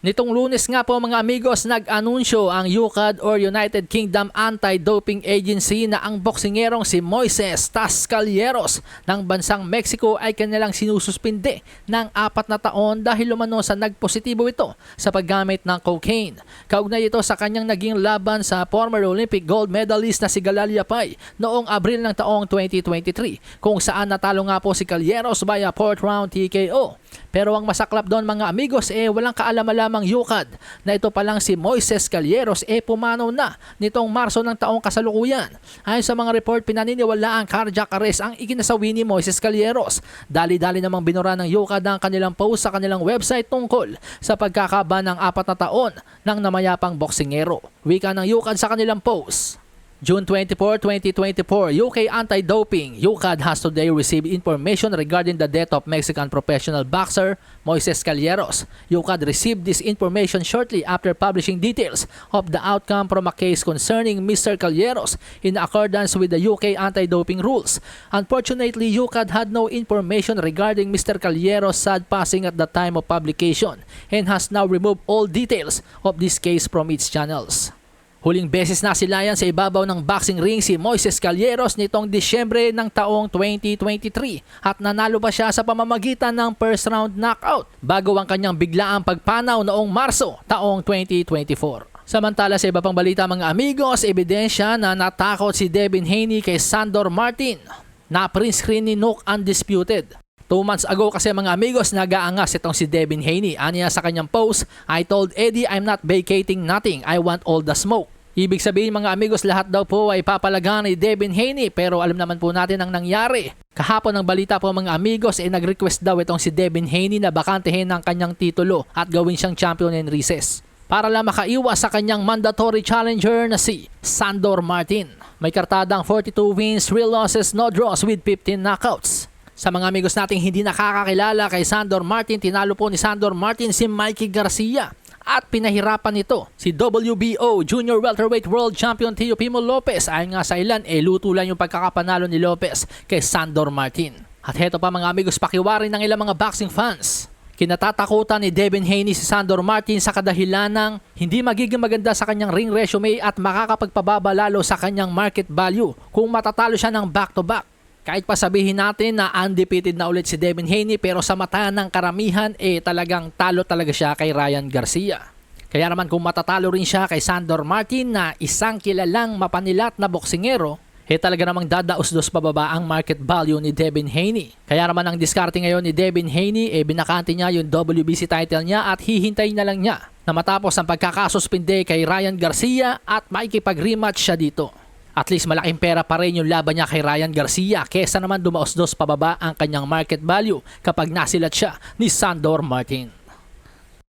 Nitong lunes nga po mga amigos, nag-anunsyo ang UCAD or United Kingdom Anti-Doping Agency na ang boksingerong si Moises Tascalieros ng bansang Mexico ay kanilang sinususpinde ng apat na taon dahil lumano sa nagpositibo ito sa paggamit ng cocaine. Kaugnay ito sa kanyang naging laban sa former Olympic gold medalist na si Galal Yapay noong Abril ng taong 2023 kung saan natalo nga po si Calieros via fourth round TKO. Pero ang masaklap doon mga amigos eh walang kaalam-alamang yukad na ito pa lang si Moises Calieros eh pumanaw na nitong Marso ng taong kasalukuyan. Ayon sa mga report pinaniniwala ang cardiac arrest ang ikinasawi ni Moises Calieros. Dali-dali namang binura ng yukad ang kanilang post sa kanilang website tungkol sa pagkakaba ng apat na taon ng namayapang boksingero. Wika ng yukad sa kanilang post. June 24, 2024, UK Anti-Doping. UCAD has today received information regarding the death of Mexican professional boxer Moises Calieros. UCAD received this information shortly after publishing details of the outcome from a case concerning Mr. Calieros in accordance with the UK anti-doping rules. Unfortunately, UCAD had no information regarding Mr. Calieros' sad passing at the time of publication and has now removed all details of this case from its channels. Huling beses na silayan sa ibabaw ng boxing ring si Moises Calieros nitong Disyembre ng taong 2023 at nanalo pa siya sa pamamagitan ng first round knockout bago ang kanyang biglaang pagpanaw noong Marso taong 2024. Samantala sa iba pang balita mga amigos, ebidensya na natakot si Devin Haney kay Sandor Martin na print screen ni Nook Undisputed. Two months ago kasi mga amigos, nagaangas itong si Devin Haney. Aniya sa kanyang post, I told Eddie I'm not vacating nothing. I want all the smoke. Ibig sabihin mga amigos, lahat daw po ay papalagan ni Devin Haney pero alam naman po natin ang nangyari. Kahapon ng balita po mga amigos ay nag-request daw itong si Devin Haney na bakantehin ang kanyang titulo at gawin siyang champion in recess para lang makaiwas sa kanyang mandatory challenger na si Sandor Martin. May kartadang 42 wins, 3 losses, no draws with 15 knockouts. Sa mga amigos nating hindi nakakakilala kay Sandor Martin, tinalo po ni Sandor Martin si Mikey Garcia at pinahirapan nito si WBO Junior Welterweight World Champion Teofimo Lopez. Ayon nga sa ilan, eh luto lang yung pagkakapanalo ni Lopez kay Sandor Martin. At heto pa mga amigos, pakiwarin ng ilang mga boxing fans. Kinatatakutan ni Devin Haney si Sandor Martin sa kadahilan ng hindi magiging maganda sa kanyang ring resume at makakapagpababa lalo sa kanyang market value kung matatalo siya ng back-to-back. Kahit pa sabihin natin na undefeated na ulit si Devin Haney pero sa mata ng karamihan eh talagang talo talaga siya kay Ryan Garcia. Kaya naman kung matatalo rin siya kay Sandor Martin na isang kilalang mapanilat na boksingero, eh talaga namang dadaos-dos pababa ang market value ni Devin Haney. Kaya naman ang diskarte ngayon ni Devin Haney, eh binakante niya yung WBC title niya at hihintayin na lang niya na matapos ang pagkakasuspinde kay Ryan Garcia at makikipag-rematch siya dito. At least malaking pera pa rin yung laban niya kay Ryan Garcia. Kesa naman dumaos-dos pababa ang kanyang market value kapag nasilat siya ni Sandor Martin.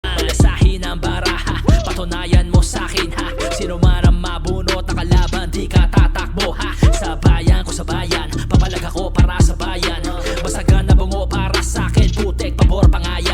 Malasahin ang baraha, patunayan mo sa akin ha? Sino man ang mabunot na kalaban, di ka tatakbo ha? Sa bayan ko sa bayan, papalag ako para sa bayan Masagan na bungo para sa akin, putek, pabor, pangayan